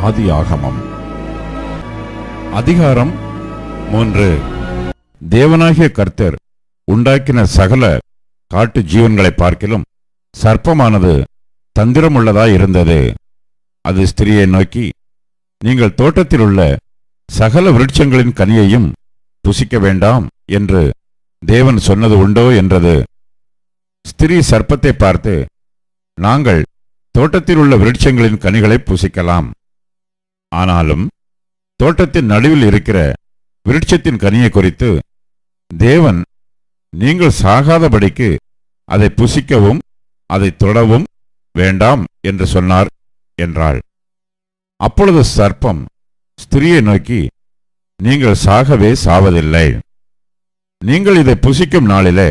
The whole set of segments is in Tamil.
ஆதி ஆகமம் அதிகாரம் மூன்று. தேவனாகிய கர்த்தர் உண்டாக்கின சகல காட்டு ஜீவன்களை பார்க்கிலும் சர்ப்பமானது தந்திரமுள்ளதாய் இருந்தது அது ஸ்திரியை நோக்கி நீங்கள் தோட்டத்தில் உள்ள சகல விருட்சங்களின் கனியையும் புசிக்க வேண்டாம் என்று தேவன் சொன்னது உண்டோ என்றது. ஸ்திரீ சர்ப்பத்தை பார்த்து நாங்கள் தோட்டத்தில் உள்ள விருட்சங்களின் கனிகளை புசிக்கலாம். ஆனாலும் தோட்டத்தின் நடுவில் இருக்கிற விருட்சத்தின் கனியை குறித்து தேவன் நீங்கள் சாகாதபடிக்கு அதை புசிக்கவும் அதை தொடவும் வேண்டாம் என்று சொன்னார் என்றாள். அப்பொழுது சர்ப்பம் ஸ்திரியை நோக்கி நீங்கள் சாகவே சாவதில்லை. நீங்கள் இதை புசிக்கும் நாளிலே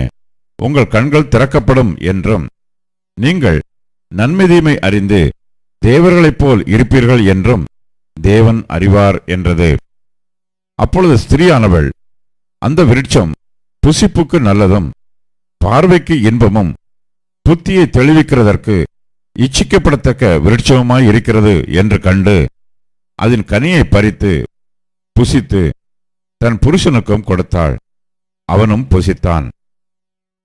உங்கள் கண்கள் திறக்கப்படும் என்றும் நீங்கள் நன்மை தீமை அறிந்து தேவர்களைப் போல் இருப்பீர்கள் என்றும் தேவன் அறிவார் என்றது. அப்பொழுது ஸ்திரியானவள் அந்த விருட்சம் புசிப்புக்கு நல்லதும் பார்வைக்கு இன்பமும் புத்தியை தெளிவிக்கிறதற்கு இச்சிக்கப்படத்தக்க விருட்சமாய் இருக்கிறது என்று கண்டு அதன் கனியை பறித்து புசித்து தன் புருஷனுக்கும் கொடுத்தாள். அவனும் புசித்தான்.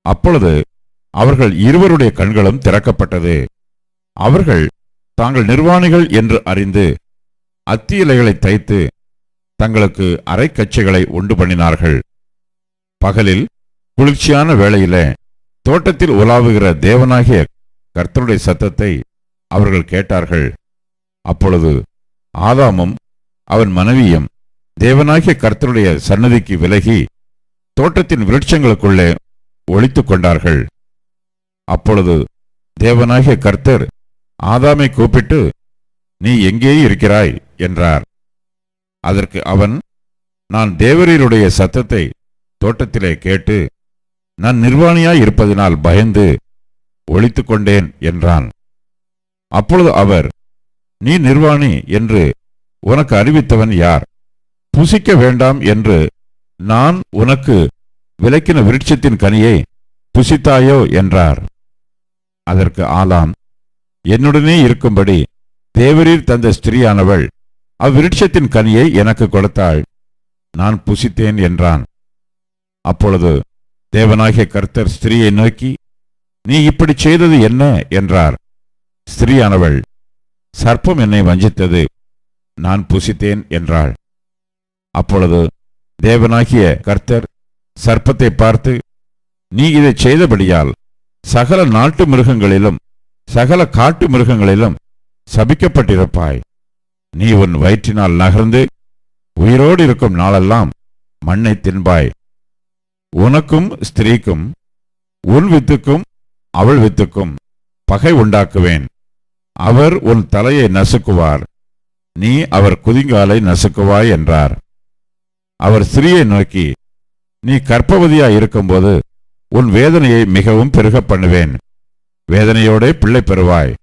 அப்பொழுது அவர்கள் இருவருடைய கண்களும் திறக்கப்பட்டது. அவர்கள் தாங்கள் நிர்வாணிகள் என்று அறிந்து அத்தி இலைகளை தைத்து தங்களுக்கு அரைக்கச்சைகளை உண்டு பண்ணினார்கள். பகலில் குளிர்ச்சியான வேளையில தோட்டத்தில் உலாவுகிற தேவனாகிய கர்த்தருடைய சத்தத்தை அவர்கள் கேட்டார்கள். அப்பொழுது ஆதாமும் அவன் மனைவியும் தேவனாகிய கர்த்தருடைய சன்னதிக்கு விலகி தோட்டத்தின் விருட்சங்களுக்குள்ளே ஒளித்துக் கொண்டார்கள். அப்பொழுது தேவனாகிய கர்த்தர் ஆதாமை கூப்பிட்டு நீ எங்கே இருக்கிறாய்? என்றார். அதற்கு அவன் நான் தேவரீருடைய சத்தத்தை தோட்டத்திலே கேட்டு நான் நிர்வாணியாய் இருப்பதினால் பயந்து ஒழித்துக் கொண்டேன் என்றான். அப்பொழுது அவர் நீ நிர்வாணி என்று உனக்கு அறிவித்தவன் யார்? புசிக்க வேண்டாம் என்று நான் உனக்கு விலக்கின விருட்சத்தின் கனியை புசித்தாயோ? என்றார். அதற்கு ஆலாம் என்னுடனே இருக்கும்படி தேவரீர் தந்த ஸ்திரியானவள் அவ்விருட்சத்தின் கனியை எனக்கு கொடுத்தாள். நான் புசித்தேன் என்றான். அப்பொழுது தேவனாகிய கர்த்தர் ஸ்திரியை நோக்கி நீ இப்படி செய்தது என்ன? என்றார். ஸ்திரீயானவள் சர்ப்பம் என்னை வஞ்சித்தது. நான் புசித்தேன் என்றாள். அப்பொழுது தேவனாகிய கர்த்தர் சர்ப்பத்தை பார்த்து நீ இதை செய்தபடியால் சகல நாட்டு மிருகங்களிலும் சகல காட்டு மிருகங்களிலும் சபிக்கப்பட்டிருப்பாய். நீ உன் வயிற்றினால் நகர்ந்து உயிரோடு இருக்கும் நாளெல்லாம் மண்ணை தின்பாய். உனக்கும் ஸ்திரீக்கும் உன் வித்துக்கும் அவள் வித்துக்கும் பகை உண்டாக்குவேன். அவர் உன் தலையை நசுக்குவார். நீ அவர் குதிங்காலை நசுக்குவாய் என்றார். அவர் ஸ்திரியை நோக்கி நீ கற்பவதியாய் இருக்கும்போது உன் வேதனையை மிகவும் பெருகப் பண்ணுவேன். வேதனையோடே பிள்ளை பெறுவாய்.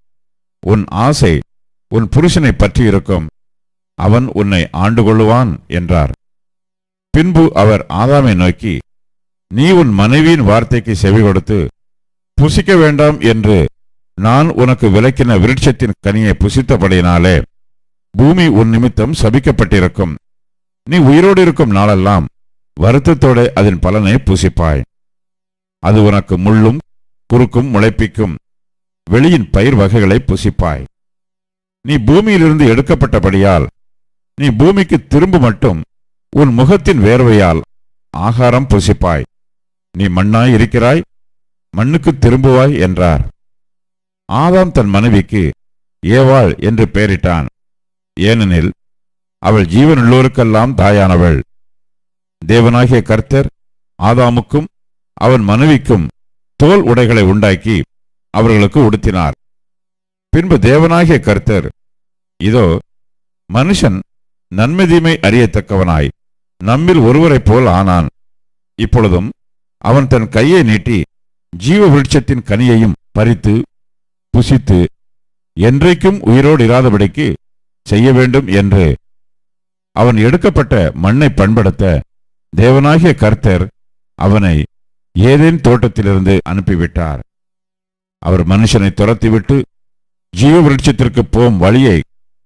உன் ஆசை உன் புருஷனை பற்றி இருக்கும். அவன் உன்னை ஆண்டு கொள்ளுவான் என்றார். பின்பு அவர் ஆதாமை நோக்கி நீ உன் மனைவியின் வார்த்தைக்கு செவி கொடுத்து புசிக்க வேண்டாம் என்று நான் உனக்கு விளக்கின விருட்சத்தின் கனியை புசித்தபடியினாலே பூமி உன் நிமித்தம் சபிக்கப்பட்டிருக்கும். நீ உயிரோடு இருக்கும் நாளெல்லாம் வருத்தத்தோட அதன் பலனை புசிப்பாய். அது உனக்கு முள்ளும் குறுக்கும் முளைப்பிக்கும் வெளியின் பயிர் வகைகளை புசிப்பாய். நீ பூமியிலிருந்து எடுக்கப்பட்டபடியால் நீ பூமிக்கு திரும்ப மட்டும் உன் முகத்தின் வேர்வையால் ஆகாரம் புசிப்பாய். நீ மண்ணாய் இருக்கிறாய் மண்ணுக்கு திரும்புவாய் என்றார். ஆதாம் தன் மனைவிக்கு ஏவாள் என்று பெயரிட்டான். ஏனெனில் அவள் ஜீவனுள்ளோருக்கெல்லாம் தாயானவள். தேவனாகிய கர்த்தர் ஆதாமுக்கும் அவன் மனைவிக்கும் தோல் உடைகளை உண்டாக்கி அவர்களுக்கு உடுத்தினார். பின்பு தேவனாகிய கர்த்தர் இதோ மனுஷன் நன்மை தீமை அறியத்தக்கவனாய். நம்மில் ஒருவரைப் போல் ஆனான். இப்பொழுதும் அவன் தன் கையை நீட்டி ஜீவ விருட்சத்தின் கனியையும் பறித்து புசித்து என்றைக்கும் உயிரோடு இராதபடிக்கு செய்ய வேண்டும் என்று அவன் எடுக்கப்பட்ட மண்ணை பண்படுத்த தேவனாகிய கர்த்தர் அவனை ஏதேன் தோட்டத்திலிருந்து அனுப்பிவிட்டார். அவர் மனுஷனை துரத்திவிட்டு ஜீவ விருட்சத்திற்கு போம் வழியை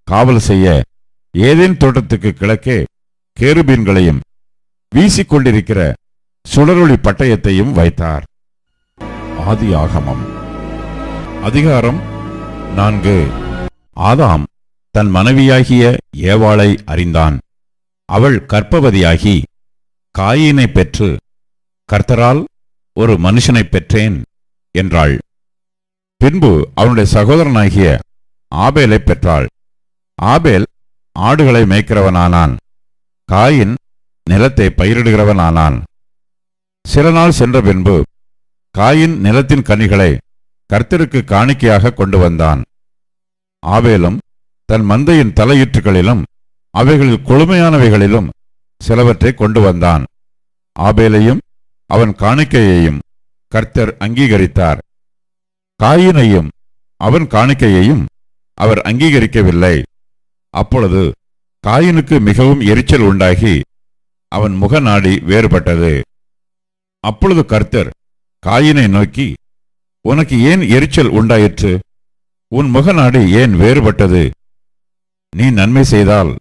காவல் செய்ய ஏதேன் தோட்டத்துக்கு கிழக்கே கேருபீன்களையும் வீசிக்கொண்டிருக்கிற சுடரொளி பட்டயத்தையும் வைத்தார். ஆதி ஆகமம் அதிகாரம் நான்கு. ஆதாம் தன் மனைவியாகிய ஏவாளை அறிந்தான். அவள் கற்பவதியாகி காயினை பெற்று கர்த்தரால் ஒரு மனுஷனைப் பெற்றேன் என்றாள். பின்பு அவனுடைய சகோதரனாகிய ஆபேலைப் பெற்றாள். ஆபேல் ஆடுகளை மேய்க்கிறவனானான். காயின் நிலத்தை பயிரிடுகிறவனானான். சில நாள் சென்ற பின்பு காயின் நிலத்தின் கனிகளை கர்த்தருக்கு காணிக்கையாக கொண்டு வந்தான் ஆபேலும் தன் மந்தையின் தலையீற்றுகளிலும் அவைகளில் கொழுமையானவைகளிலும் சிலவற்றை கொண்டு வந்தான் ஆபேலையும் அவன் காணிக்கையையும் கர்த்தர் அங்கீகரித்தார். காயினையும் அவன் காணிக்கையையும் அவர் அங்கீகரிக்கவில்லை. அப்பொழுது காயினுக்கு மிகவும் எரிச்சல் உண்டாகி அவன் முகநாடி வேறுபட்டது. அப்பொழுது கர்த்தர் காயினை நோக்கி உனக்கு ஏன் எரிச்சல் உண்டாயிற்று? உன் முகநாடு ஏன் வேறுபட்டது? நீ நன்மை செய்தால்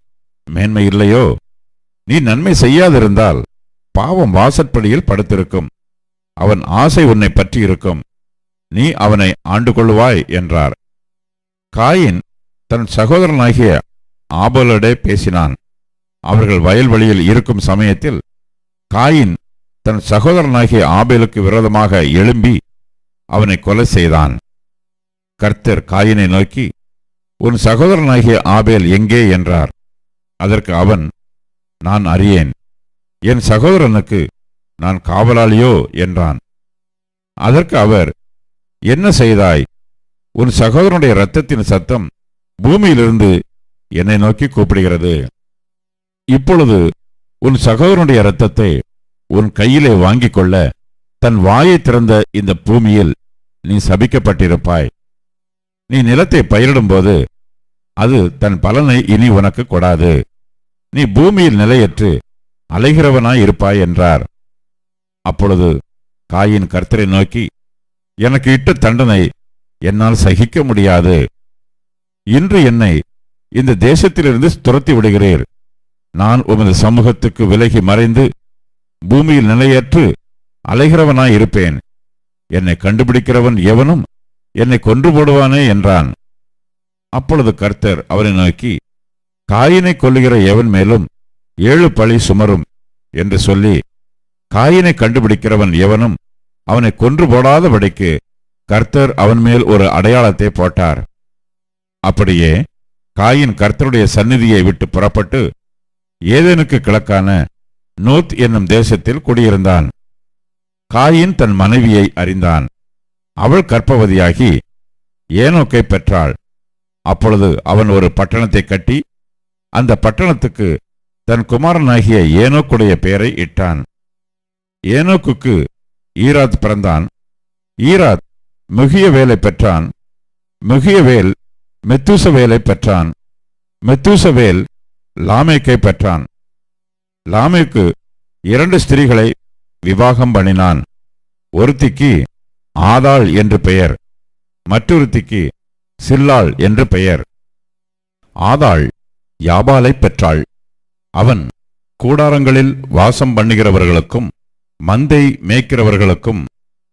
மேன்மை இல்லையோ? நீ நன்மை செய்யாதிருந்தால் பாவம் வாசற்படியில் படுத்திருக்கும். அவன் ஆசை உன்னை பற்றியிருக்கும். நீ அவனை ஆண்டு கொள்வாய் என்றார். காயின் தன் சகோதரனாகிய ஆபலோடே பேசினான். அவர்கள் வயல்வெளியில் இருக்கும் சமயத்தில் காயின் தன் சகோதரனாகிய ஆபேலுக்கு விரோதமாக எழும்பி அவனை கொலை செய்தான். கர்த்தர் காயினை நோக்கி உன் சகோதரனாகிய ஆபேல் எங்கே? என்றார். அதற்கு அவன் நான் அறியேன். என் சகோதரனுக்கு நான் காவலாளியோ? என்றான். அதற்கு அவர் என்ன செய்தாய்? உன் சகோதரனுடைய இரத்தத்தின் சத்தம் பூமியிலிருந்து என்னை நோக்கி கூப்பிடுகிறது. இப்பொழுது உன் சகோதரனுடைய இரத்தத்தை உன் கையிலே வாங்கிக் கொள்ள தன் வாயை திறந்த இந்த பூமியில் நீ சபிக்கப்பட்டிருப்பாய். நீ நிலத்தை பயிரிடும்போது அது தன் பலனை இனி உனக்கு கொடாது. நீ பூமியில் நிலையற்று அலைகிறவனாய் இருப்பாய் என்றார். அப்பொழுது காயின் கர்த்தரை நோக்கி எனக்கு இட்ட தண்டனை என்னால் சகிக்க முடியாது. இன்று என்னை இந்த தேசத்திலிருந்து துரத்தி விடுகிறீர். நான் உமது சமூகத்துக்கு விலகி மறைந்து பூமியில் நிலையற்று அலைகிறவனாய் இருப்பேன். என்னை கண்டுபிடிக்கிறவன் எவனும் என்னை கொன்று போடுவானே என்றான். அப்பொழுது கர்த்தர் அவனை நோக்கி காயினை கொல்லுகிற எவன் மேலும் ஏழு பழி சுமரும் என்று சொல்லி காயினை கண்டுபிடிக்கிறவன் எவனும் அவனை கொன்று போடாதபடிக்கு கர்த்தர் அவன் மேல் ஒரு அடையாளத்தை போட்டார். அப்படியே காயின் கர்த்தருடைய சந்நிதியை விட்டு புறப்பட்டு ஏதேனுக்கு கிழக்கான நூத் என்னும் தேசத்தில் குடியிருந்தான். காயின் தன் மனைவியை அறிந்தான். அவள் கற்பவதியாகி ஏனோக்கை பெற்றாள். அப்பொழுது அவன் ஒரு பட்டணத்தை கட்டி அந்த பட்டணத்துக்கு தன் குமாரனாகிய ஏனோக்குடைய பெயரை இட்டான். ஏனோக்குக்கு ஈராத் பிறந்தான். ஈராத் முகிய வேலை பெற்றான். முகியவேல் மெத்தூசவேலை பெற்றான். மெத்தூசவேல் லாமேக்கை பெற்றான். லாமேக்கு இரண்டு ஸ்திரீகளை விவாகம் பண்ணினான். ஒருத்திக்கு ஆதாள் என்று பெயர் மற்றொருத்திக்கு சில்லாள் என்று பெயர். ஆதாள் யாபாலை பெற்றாள். அவன் கூடாரங்களில் வாசம் பண்ணுகிறவர்களுக்கும் மந்தை மேய்க்கிறவர்களுக்கும்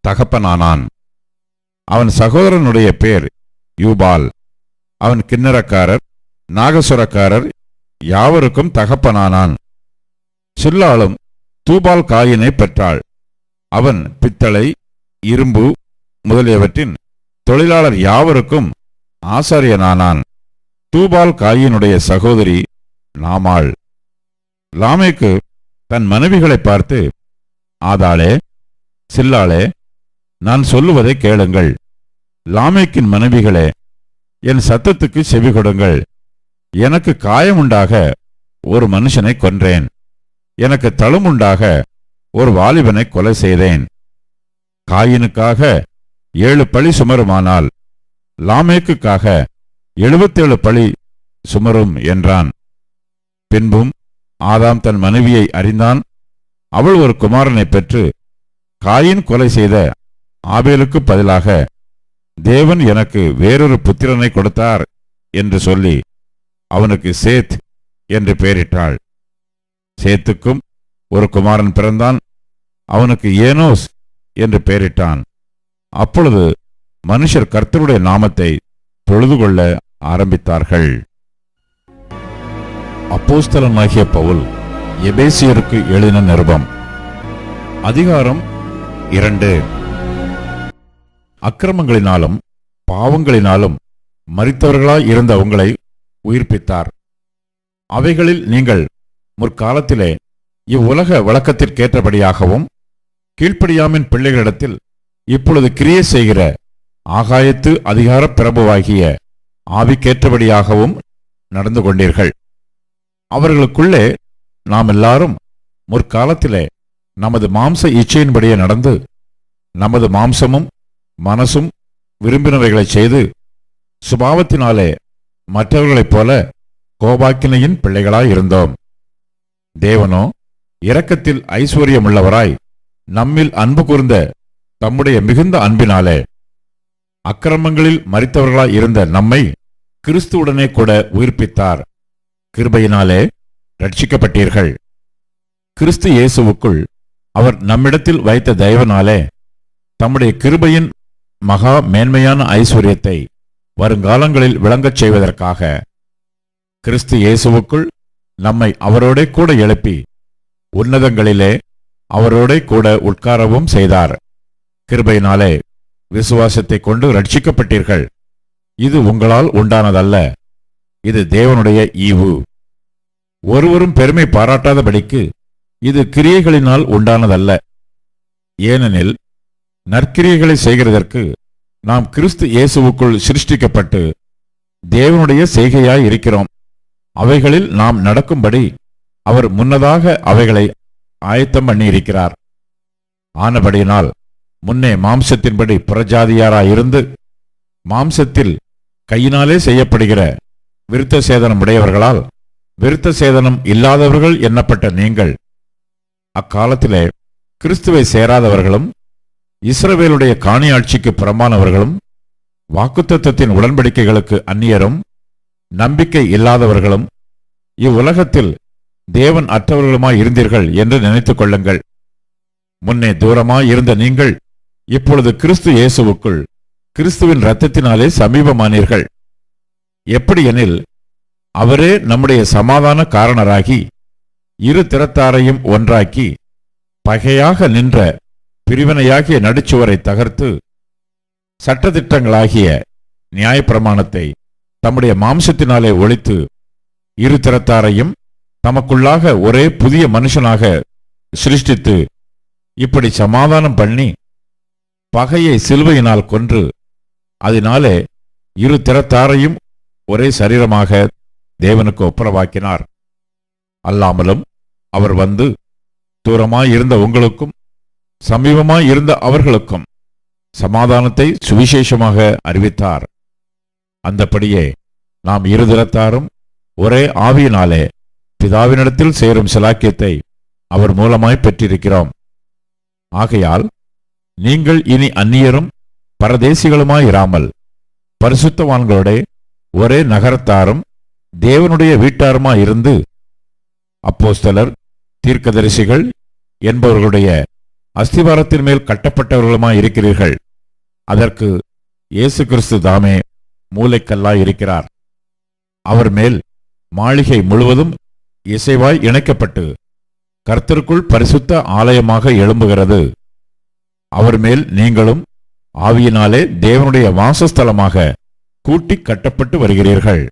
தகப்பனானான். அவன் சகோதரனுடைய பேர் யூபால். அவன் கிண்ணறக்காரர் நாகசுரக்காரர் யாவருக்கும் தகப்பனானான். சில்லாளும் தூபால் காயினை பெற்றாள். அவன் பித்தளை இரும்பு முதலியவற்றின் தொழிலாளர் யாவருக்கும் ஆசாரியனானான். தூபால் காயினுடைய சகோதரி நாமாள். லாமேக்கு தன் மனைவிகளை பார்த்து ஆதாளே சில்லாளே நான் சொல்லுவதை கேளுங்கள். லாமேக்கின் மனைவிகளே என் சத்தத்துக்கு செவி கொடுங்கள் எனக்கு காயமுண்டாக ஒரு மனுஷனை கொன்றேன். எனக்கு தழுமுண்டாக ஒரு வாலிபனை கொலை செய்தேன். காயினுக்காக ஏழு பழி சுமருமானால் லாமேக்குக்காக எழுபத்தேழு பழி சுமரும் என்றான். பின்பும் ஆதாம் தன் மனைவியை அறிந்தான். அவள் ஒரு குமாரனை பெற்று காயின் கொலை செய்த ஆபேலுக்கு பதிலாக தேவன் எனக்கு வேறொரு புத்திரனை கொடுத்தார் என்று சொல்லி அவனுக்கு சேத் என்று பெயரிட்டாள். சேத்துக்கும். ஒரு குமாரன் பிறந்தான். அவனுக்கு ஏனோஸ் என்று பெயரிட்டான். அப்பொழுது மனுஷர் கர்த்தருடைய நாமத்தை தொழுது கொள்ள ஆரம்பித்தார்கள். அப்போஸ்தலனாகிய பவுல் எபேசியருக்கு எழுதின நிருபம். அதிகாரம் இரண்டு. அக்கிரமங்களினாலும் பாவங்களினாலும் மறித்தவர்களாய் இருந்த உங்களை உயிர்ப்பித்தார். அவைகளில் நீங்கள் முற்காலத்திலே இவ்வுலக வழக்கத்திற்கேற்றபடியாகவும் கீழ்ப்படியாமின் பிள்ளைகளிடத்தில் இப்பொழுது கிரியை செய்கிற ஆகாயத்து அதிகார பிரபுவாகிய ஆவிக்கேற்றபடியாகவும் நடந்து கொண்டீர்கள். அவர்களுக்குள்ளே நாம் எல்லாரும் முற்காலத்திலே நமது மாம்ச இச்சையின்படியே நடந்து நமது மாம்சமும் மனசும் விரும்பினவைகளைச் செய்து சுபாவத்தினாலே மற்றவர்களைப் போல கோபாக்கினையின் பிள்ளைகளாயிருந்தோம் தேவனோ இரக்கத்தில் ஐஸ்வர்யமுள்ளவராய் நம்மில் அன்பு கூர்ந்த தம்முடைய மிகுந்த அன்பினாலே அக்கிரமங்களில் மறித்தவர்களாய் இருந்த நம்மை கிறிஸ்துவுடனே கூட உயிர்ப்பித்தார். கிருபையினாலே ரட்சிக்கப்பட்டீர்கள் கிறிஸ்து இயேசுவுக்குள் அவர் நம்மிடத்தில் வைத்த தயவனாலே தம்முடைய கிருபையின் மகா மேன்மையான ஐஸ்வர்யத்தை வருங்காலங்களில் விளங்கச் செய்வதற்காக கிறிஸ்து இயேசுவுக்குள் நம்மை அவரோடே கூட எழுப்பி உன்னதங்களிலே அவரோடே கூட உட்காரவும் செய்தார். கிருபையினாலே விசுவாசத்தை கொண்டு ரட்சிக்கப்பட்டீர்கள். இது உங்களால் உண்டானதல்ல. இது தேவனுடைய ஈவு. ஒருவரும் பெருமை பாராட்டாதபடிக்கு இது கிரியைகளினால் உண்டானதல்ல. ஏனெனில் நற்கிரியைகளை செய்கிறதற்கு நாம் கிறிஸ்து இயேசுவுக்குள் சிருஷ்டிக்கப்பட்டு தேவனுடைய செய்கையாய் இருக்கிறோம். அவைகளில் நாம் நடக்கும்படி அவர் முன்னதாக அவைகளை ஆயத்தம் பண்ணியிருக்கிறார். ஆனபடியினால் முன்னே மாம்சத்தின்படி புறஜாதியாராயிருந்து மாம்சத்தில் கையினாலே செய்யப்படுகிற விருத்த சேதனம் உடையவர்களால் விருத்த சேதனம் இல்லாதவர்கள் எண்ணப்பட்ட நீங்கள் அக்காலத்திலே கிறிஸ்துவை சேராதவர்களும் இஸ்ரவேலுடைய காணியாட்சிக்கு புறம்பானவர்களும் வாக்குத்தத்தின் உடன்படிக்கைகளுக்கு அந்நியரும் நம்பிக்கை இல்லாதவர்களும் இவ்வுலகத்தில் தேவன் அற்றவர்களுமாய் இருந்தீர்கள் என்று நினைத்துக் கொள்ளுங்கள். முன்னே தூரமாய் இருந்த நீங்கள் இப்பொழுது கிறிஸ்து இயேசுவுக்குள் கிறிஸ்துவின் இரத்தத்தினாலே சமீபமானீர்கள். எப்படி எனில் அவரே நம்முடைய சமாதான காரணராகி இரு திறத்தாரையும் ஒன்றாக்கி பகையாக நின்ற பிரிவினையாகிய நடுச்சுவரை தகர்த்து சட்டதிட்டங்களாகிய நியாயப்பிரமாணத்தை தம்முடைய மாம்சத்தினாலே ஒழித்து இரு திறத்தாரையும் தமக்குள்ளாக ஒரே புதிய மனுஷனாக சிருஷ்டித்து இப்படி சமாதானம் பண்ணி பகையை சிலுவையினால் கொன்று அதனாலே இரு திறத்தாரையும் ஒரே சரீரமாக தேவனுக்கு ஒப்புரவாக்கினார். அல்லாமலும் அவர் வந்து தூரமாய் இருந்த உங்களுக்கும் சமீபமாய் இருந்த அவர்களுக்கும் சமாதானத்தை சுவிசேஷமாக அறிவித்தார். அந்தப்படியே நாம் இருதரத்தாரும் ஒரே ஆவியினாலே பிதாவினிடத்தில் சேரும் சிலாக்கியத்தை அவர் மூலமாய் பெற்றிருக்கிறோம். ஆகையால் நீங்கள் இனி அந்நியரும் பரதேசிகளுமாயிராமல் பரிசுத்தவான்களோட ஒரே நகரத்தாரும் தேவனுடைய வீட்டாருமாயிருந்து அப்போஸ்தலர் தீர்க்கதரிசிகள் என்பவர்களுடைய அஸ்திவாரத்தின் மேல் கட்டப்பட்டவர்களுமாய் இருக்கிறீர்கள். அதற்கு இயேசு கிறிஸ்து தாமே மூளைக்கல்லாய் இருக்கிறார். அவர் மேல் மாளிகை முழுவதும் இசைவாய் இணைக்கப்பட்டு கர்த்தருக்குள் பரிசுத்த ஆலயமாக எழும்புகிறது. அவர் மேல் நீங்களும் ஆவியினாலே தேவனுடைய வாசஸ்தலமாக கூட்டிக் கட்டப்பட்டு வருகிறீர்கள்.